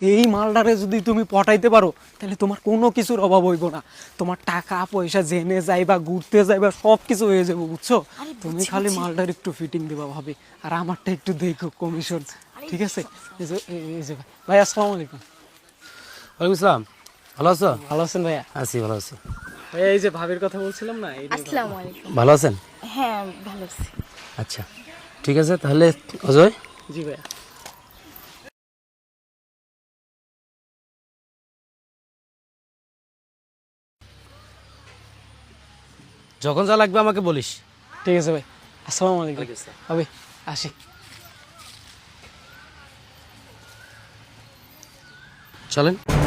এই মালটারে যদি তুমি পটাইতে পারো তাহলে তোমার কোনো কিছুর অভাব হইব না। তোমার টাকা পয়সা জেনে যাইবা ঘুরতে যাইবা সব কিছু হয়ে যাবে বুঝছ? তুমি খালি মালটার একটু ফিটিং দেবা ভাবে আর আমারটা একটু দেখো কমিশন ঠিক আছে? এই যে ভাই আসসালামু আলাইকুম। ওয়ালাইকুম আসসালাম। ভালো আছো? ভালো আছেন ভাইয়া? আছি ভালো আছি। ভাইয়া এই যে ভাবির কথা বলছিলাম না এই আসসালামু আলাইকুম। ভালো আছেন? হ্যাঁ ভালো আছি। আচ্ছা ঠিক আছে তাহলে অজয়? জি ভাইয়া। যখন যা লাগবে আমাকে বলিস। ঠিক আছে ভাই। আসসালাম আলাইকুম। ভাই। আসি। চলেন।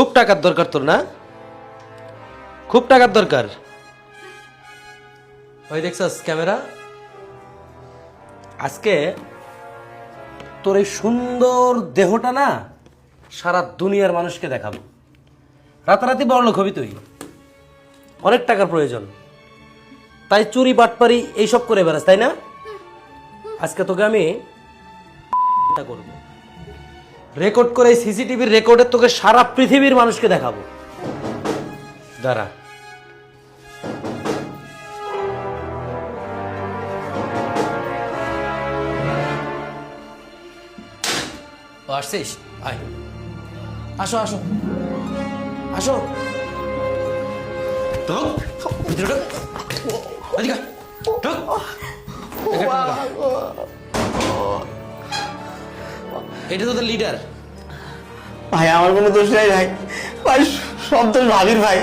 খুব টাকার দরকার তোর, না? খুব টাকার দরকার। ওই দেখছস ক্যামেরা? আজকে তোর এই সুন্দর দেহটা, না, সারা দুনিয়ার মানুষকে দেখাবো। রাতারাতি বড় লোক হবি তুই। অনেক টাকার প্রয়োজন। তাই চুরি, বাটপারি এইসব করে বেড়াস, তাই না? আজকে তোকে আমি করব। রেকর্ড করে সিসিটিভির রেকর্ডে তোকে সারা পৃথিবীর মানুষকে দেখাবো। দাঁড়া। আসছিস? আয়। আসো আসো। আসো। ঢোক। ভিতরে ঢোক। এদিকে ঢোক। এটা তোদের লিডার ভাই আমার কোনো দোষ নাই ভাই। ভাই সব দোষ ভাবির ভাই।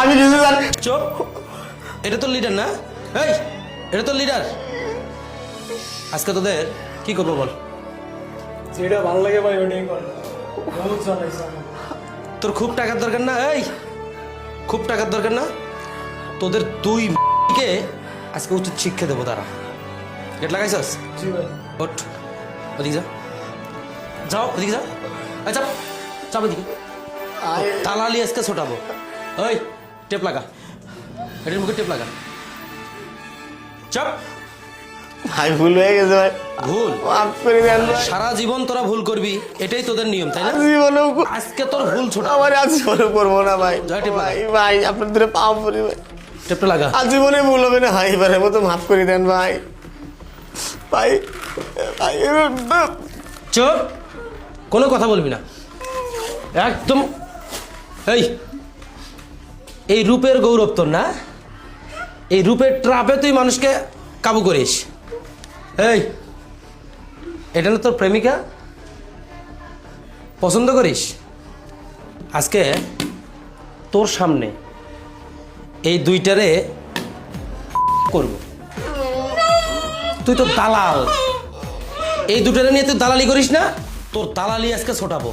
আমি নিজে জানি চুপ। এটা তো লিডার না? এই এটা তো লিডার আজকে তোদের কি করব বল? যেটা ভালো লাগে ভাই ওটাই করে। বহুত জানাইছে তোর খুব টাকার দরকার না? এই খুব টাকার দরকার না? তোদের দুই কে আজকে উচিত শিক্ষা দেবো তারা। গেট লাগাইছস? জি ভাই। ওঠ। ওদিকে যা। যাও ওদিকে যা। আচ্ছা চাপ ওদিকে তালালি আজকে ছোটাবো। ওই টেপ লাগা। এটার মুখে টেপ লাগা। চাপ। ভাই ভুল হয়ে গেছে ভাই। ভুল? সারা জীবন তোরা ভুল করবি এটাই তোদের নিয়ম তাই না? জীবনেও কো- আজকে তোর ভুল ছোট আমার আজ জীবনে করব না ভাই। ভাই ভাই আপনার ধরে পাও পড়ি ভাই। টেপটা লাগা। আজ জীবনে ভুল হবে না ভাই এবারে মতো মাফ করে দেন ভাই। চুপ। কোনো কথা বলবি না। একদম, এই এই রূপের গৌরব তোর না? এই রূপের ট্রাপে তুই মানুষকে কাবু করিস। এই, এটা না তোর প্রেমিকা? পছন্দ করিস? আজকে তোর সামনে এই দুইটারে করব। তুই তো দালাল। এই দুটারে নিয়ে তুই দালালি করিস না, তোর দালালি আজকে ছোটাবো।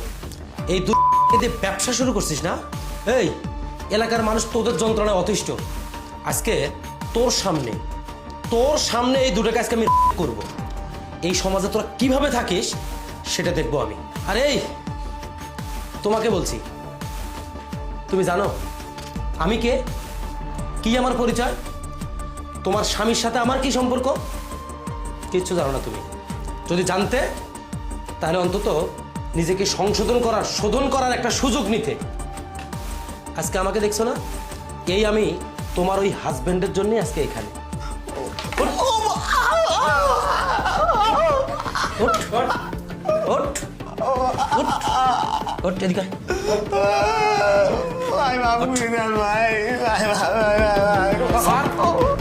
এই দু ব্যবসা শুরু করছিস না? এই, এলাকার মানুষ তোদের যন্ত্রণায় অতিষ্ঠ। আজকে তোর সামনে তোর সামনে এই দুটাকে আজকে আমি করব। এই সমাজে তোরা কীভাবে থাকিস, সেটা দেখব আমি। আর এই, তোমাকে বলছি, তুমি জানো আমি কে? কি আমার পরিচয়? তোমার স্বামীর সাথে আমার কি সম্পর্ক? কিচ্ছু জানো না তুমি। যদি জানতে তাহলে অন্তত নিজেকে সংশোধন করার শোধন করার একটা সুযোগ নিতে। আজকে আমাকে দেখছ না? এই আমি তোমার ওই হাজবেন্ডের জন্যই আজকে এখানে। ভাই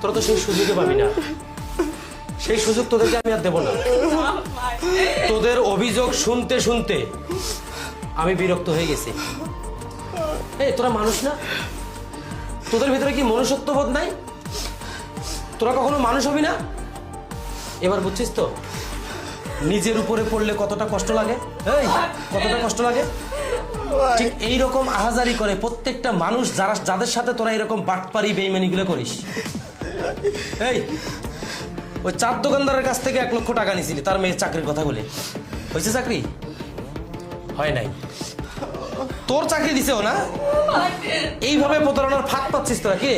তোরা তো সেই সুযোগে পাবি না। সেই সুযোগ তোদেরকে আমি আর দেবো না। তোদের অভিযোগ শুনতে শুনতে আমি বিরক্ত হয়ে গেছি। এই, তোরা মানুষ না? তোদের ভিতরে কি মনুষ্যত্ববোধ নাই? তোরা কখনো মানুষ হবি না? এবার বুঝছিস তো, নিজের উপরে পড়লে কতটা কষ্ট লাগে? এই, কতটা কষ্ট লাগে? ঠিক এইরকম আহাজারি করে প্রত্যেকটা মানুষ যারা যাদের সাথে তোরা এরকম বাটপারি, বেইমানিগুলো করিস। এই ওই চার দোকানদারের কাছ থেকে এক লক্ষ টাকা নিয়েছিলি তার মেয়ের চাকরির কথা বলে। হয়েছে চাকরি? হয় নাই। তোর চাকরি দিছেও না? এইভাবে প্রতারণার ফাঁক পাচ্ছিস তোরা কি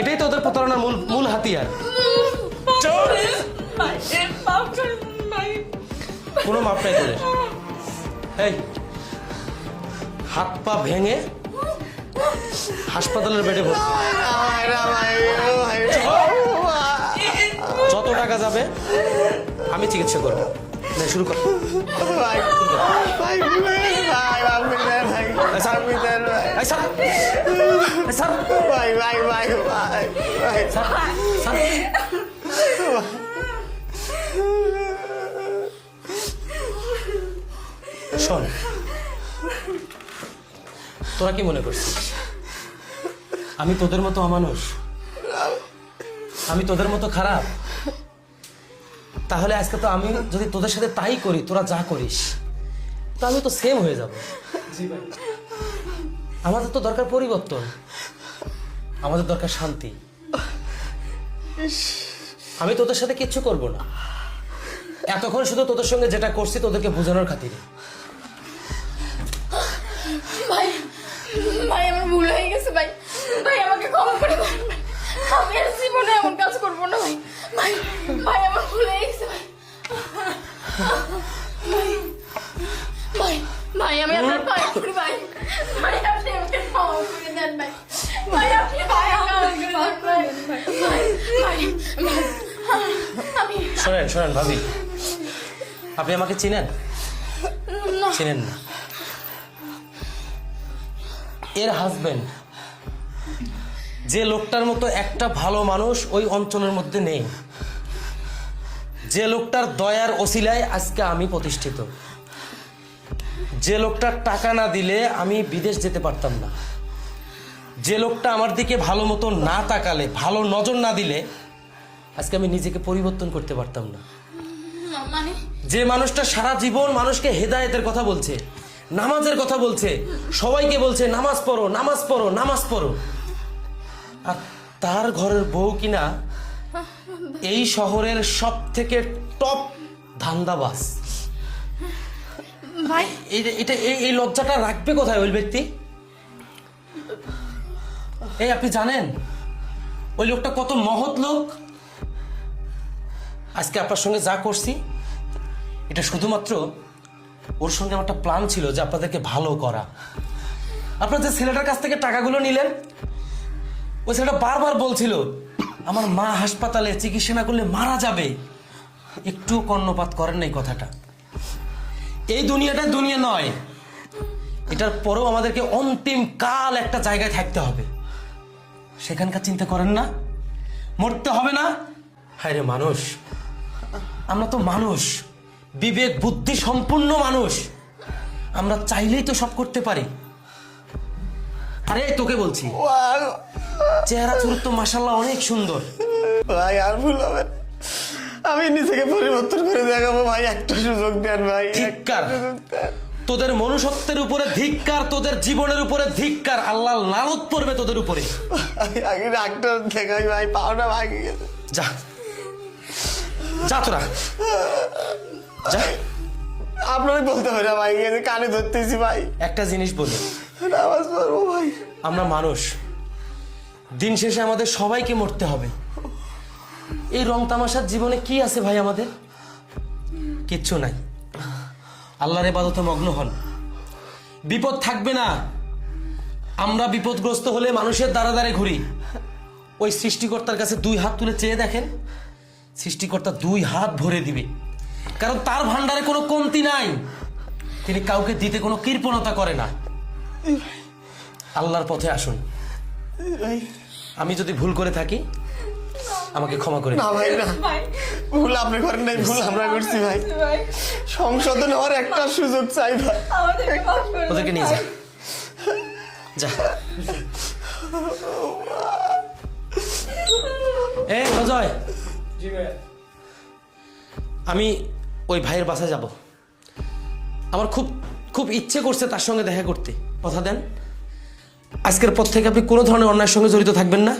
এটাই তো ওদের প্রতারণার মূল মূল হাতিয়ার। কোনো মাপ নাই তোদের। এই হাত পা ভেঙে হাসপাতালের বেডে যত টাকা যাবে আমি চিকিৎসা করব। শুরু কর। তোরা কি মনে করছিস? আমি তোদের মতো অমানুষ। আমি তোদের মতো খারাপ। তাহলে আজকে তো আমি যদি তোদের সাথে তাই করি তোরা যা করিস তো আমি তো সেম হয়ে যাব। আমাদের তো দরকার পরিবর্তন। আমাদের দরকার শান্তি। আমি তোদের সাথে কিচ্ছু করব না। এতক্ষণ শুধু তোদের সঙ্গে যেটা করছি তোদেরকে বোঝানোর খাতিরে। ভাই ভাই আমার ভুল হয়ে গেছে ভাই। ভাই আমাকে ক্ষমা করে দেন। আমি আর জীবনে এমন কাজ করব না। ভাই ভাই ভাই আমার ভুল গেছে ভাই। ভাই ভাই আমি আপনার পায়ে পড়ি ভাই। ভাই আপনি আমাকে ক্ষমা করে দেন ভাই। ভাই আপনি ভাই আমাকে ক্ষমা করে দেন ভাই ভাই আমি শোনেন শোনেন ভাবি। আপনি আমাকে চিনেন? না। চিনেন না। এর হাজবেন্ড যে লোকটার মতো একটা ভালো মানুষ ওই অঞ্চলের মধ্যে নেই। যে লোকটার দয়ার ওসিলায় আজকে আমি প্রতিষ্ঠিত। যে লোকটার টাকা না দিলে আমি বিদেশ যেতে পারতাম না। যে লোকটা আমার দিকে ভালো মতো না তাকালে ভালো নজর না দিলে আজকে আমি নিজেকে পরিবর্তন করতে পারতাম না। মানে? যে মানুষটা সারা জীবন মানুষকে হেদায়েতের কথা বলছে নামাজের কথা বলছে সবাইকে বলছে নামাজ পড়ো নামাজ পড়ো নামাজ পড়ো। আর তার ঘরের বউ কিনা এই শহরের সব থেকে টপ ধান্দাবাস ভাই। এই- এটা এই- এই লজ্জাটা রাখবে কোথায় ওই ব্যক্তি? এই আপনি জানেন ওই লোকটা কত মহৎ লোক? আজকে আপনার সঙ্গে যা করছি এটা শুধুমাত্র ওর সঙ্গে আমার একটা প্ল্যান ছিল যে আপনাদেরকে ভালো করা। আপনার যে ছেলেটার কাছ থেকে টাকাগুলো নিলেন ওই ছেলেটা বারবার বলছিল, আমার মা হাসপাতালে চিকিৎসা না করলে মারা যাবে। একটু কর্ণপাত করেন এই কথাটা। এই দুনিয়াটা দুনিয়া নয়, এটার পরেও আমাদেরকে অন্তিম কাল একটা জায়গায় থাকতে হবে। সেখানকার চিন্তা করেন না, মরতে হবে না। হায় রে মানুষ, আমরা তো মানুষ, বিবেক, বুদ্ধি সম্পূর্ণ মানুষ। আমরা চাইলেই তো সব করতে পারি। আরে, তোকে বলছি। চেহারা চরিত্র মাসাল্লাহ অনেক সুন্দর। ভাই আর ভুল হবে না। আমি নিজেকে পরিবর্তন করে দেখাবো ভাই। একটা সুযোগ দেন ভাই। ধিক্কার। তোদের মনুষ্যত্বের উপরে ধিক্কার তোদের জীবনের উপরে ধিক্কার। আল্লাহ লালত পড়বে তোদের উপরে। আগে ডাক্তার দেখাই ভাই। পাওনা ভাঙে গেছে। যা। যা তোরা। যা। আপনারই বলতে হয় না ভাই। কানে ধরতেছি ভাই। একটা জিনিস বলি। নামাজ পড়ব ভাই। আমরা মানুষ দিন শেষে আমাদের সবাইকে মরতে হবে। এই রং তামাশার জীবনে কি আছে ভাই আমাদের? কিচ্ছু নাই। আল্লাহর এবাদতে মগ্ন হন। বিপদ থাকবে না। আমরা বিপদগ্রস্ত হলে মানুষের দ্বারা দ্বারে ঘুরি। ওই সৃষ্টিকর্তার কাছে দুই হাত তুলে চেয়ে দেখেন, সৃষ্টিকর্তা দুই হাত ভরে দিবে। কারণ তার ভান্ডারে কোনো কমতি নাই। তিনি কাউকে দিতে কোনো কৃপণতা করে না। আল্লাহর পথে আসুন। আমি যদি ভুল করে থাকি আমাকে ক্ষমা করে না ভাই না। ভুল আপনি করেন নাই ভুল আমরা করছি ভাই। সংশোধন হওয়ার একটা সুযোগ চাই ভাই। ওদেরকে নিয়ে যা। যা। এই অজয়। আমি ওই ভাইয়ের বাসায় যাব। আমার খুব খুব ইচ্ছে করছে তার সঙ্গে দেখা করতে। কথা দেন। আজকের পর থেকে আপনি কোনো ধরনের অন্যায়ের সঙ্গে জড়িত থাকবেন না।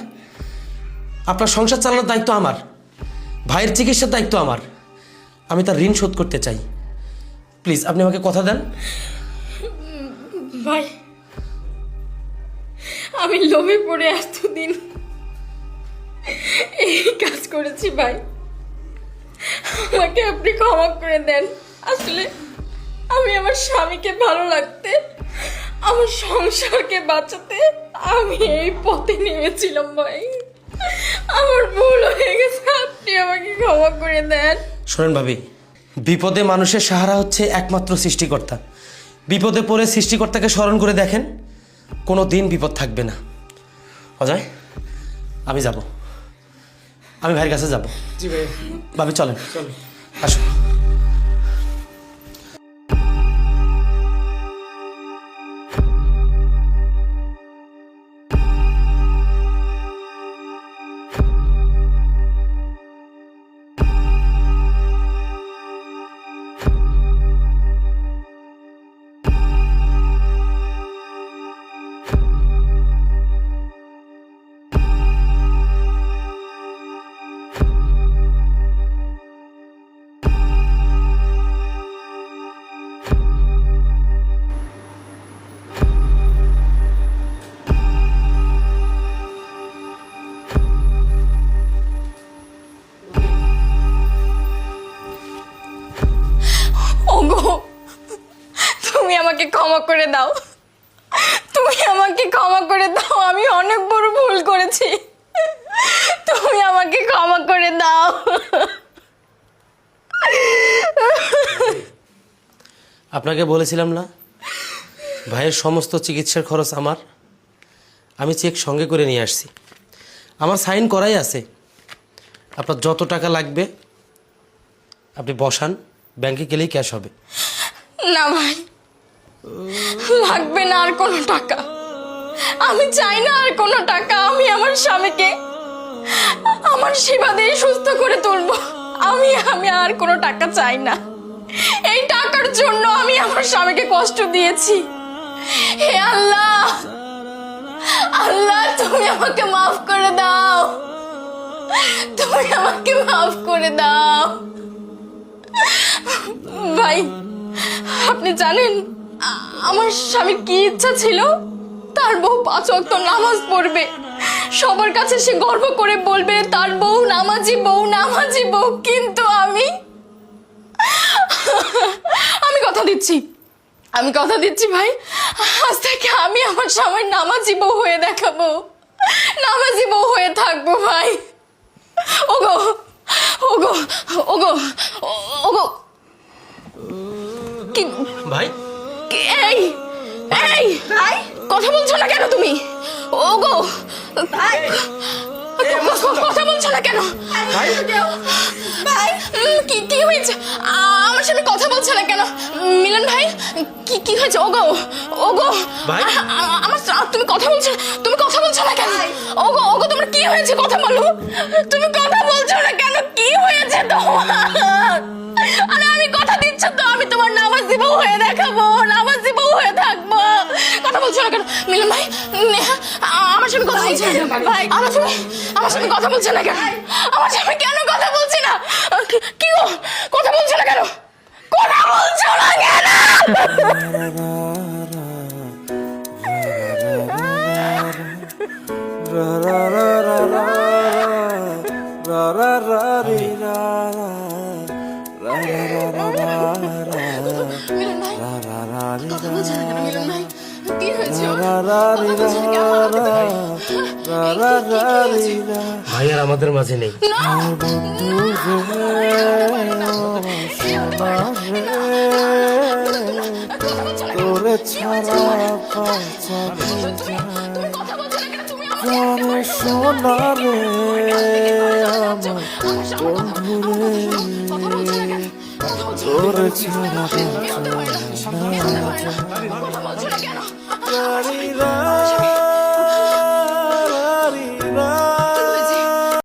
আপনার সংসার চালানোর দায়িত্ব আমার। ভাইয়ের চিকিৎসার দায়িত্ব আমার। আমি তার ঋণ শোধ করতে চাই। প্লিজ, আপনি আমাকে কথা দেন। ভাই, আমি লোভে পড়ে এতদিন এই কাজ করেছি ভাই। আমাকে আপনি ক্ষমা করে দেন। আসলে আমি আমার স্বামীকে ভালো রাখতে আমার সংসারকে বাঁচাতে আমি এই পথে নেমেছিলাম ভাই। আমার ভুল হয়ে গেছে আপনি আমাকে ক্ষমা করে দেন। শোনেন ভাবি বিপদে মানুষের সাহারা হচ্ছে একমাত্র সৃষ্টিকর্তা। বিপদে পড়ে সৃষ্টিকর্তাকে স্মরণ করে দেখেন কোনো দিন বিপদ থাকবে না। অজয় আমি যাব। আমি ভাইয়ের কাছে যাব। জি ভাই। ভাবি চলেন। চলো আসুন। আপনাকে বলেছিলাম না? ভাইয়ের সমস্ত চিকিৎসার খরচ আমার। আমি চেক সঙ্গে করে নিয়ে আসছি। আমার সাইন করাই আছে। আপনার যত টাকা লাগবে, আপনি বসান। ব্যাংকে গেলেই ক্যাশ হবে। না ভাই, লাগবে না আর কোনো টাকা। আমি চাই না আর কোনো টাকা। আমি আমার স্বামীকে আমার সেবা দিয়ে সুস্থ করে তুলবো। আমি আমি আর কোনো টাকা চাই না। এই টাকার জন্য আমি আমার স্বামীকে কষ্ট দিয়েছি। হে আল্লাহ আল্লাহ, তুমি আমাকে মাফ করে দাও। তুমি আমাকে মাফ করে দাও। ভাই, আপনি জানেন, আমার স্বামীর কি ইচ্ছা ছিল? তার বউ পাঁচ ওয়াক্ত নামাজ পড়বে। সবার কাছে সে গর্ব করে বলবে, তার বউ নামাজি বউ নামাজি, বউ। কিন্তু আমি আমি কথা দিচ্ছি। আমি কথা দিচ্ছি ভাই। আজ থেকে আমি আমার স্বামীর নামাজি বউ হয়ে দেখাবো। নামাজি বউ হয়ে থাকব ভাই। ওগো ওগো ওগো ওগো। কি ভাই। কি- এই এই ভাই কথা বলছো না কেন তুমি? ওগো। ভাই। কথা বলছো না কেন? ভাই ভাই। কি কি হয়েছে? আ- সামনে কথা বলছো না কেন? মিলন ভাই কি কি হয়েছে? ওগো ওগো ভাই? আমার তুমি কথা বলছো তুমি কথা বলছো না কেন? ওগো ওগো তোমার কি হয়েছে কথা বলো? তুমি কথা বলছো না কেন? কি হয়েছে তোমার? আরে আমি কথা দিচ্ছ তো আমি তোমার নামাজি বউ হয়ে দেখাবো নামাজি বউ হয়ে থাকব। কথা বলছো না কেন? মিলন ভাই নেহা আমার সাথে কথা বলছো? ভাই। আমার সাথে আমার সাথে কথা বলছো না কেন? আমার সাথে কেন কথা বলছি না? আমাদের মাঝে নেই। তোরে ছাড়া বাঁচা জানে সোনা রে আমার বন্ধু রে তোরে বাঁচা রা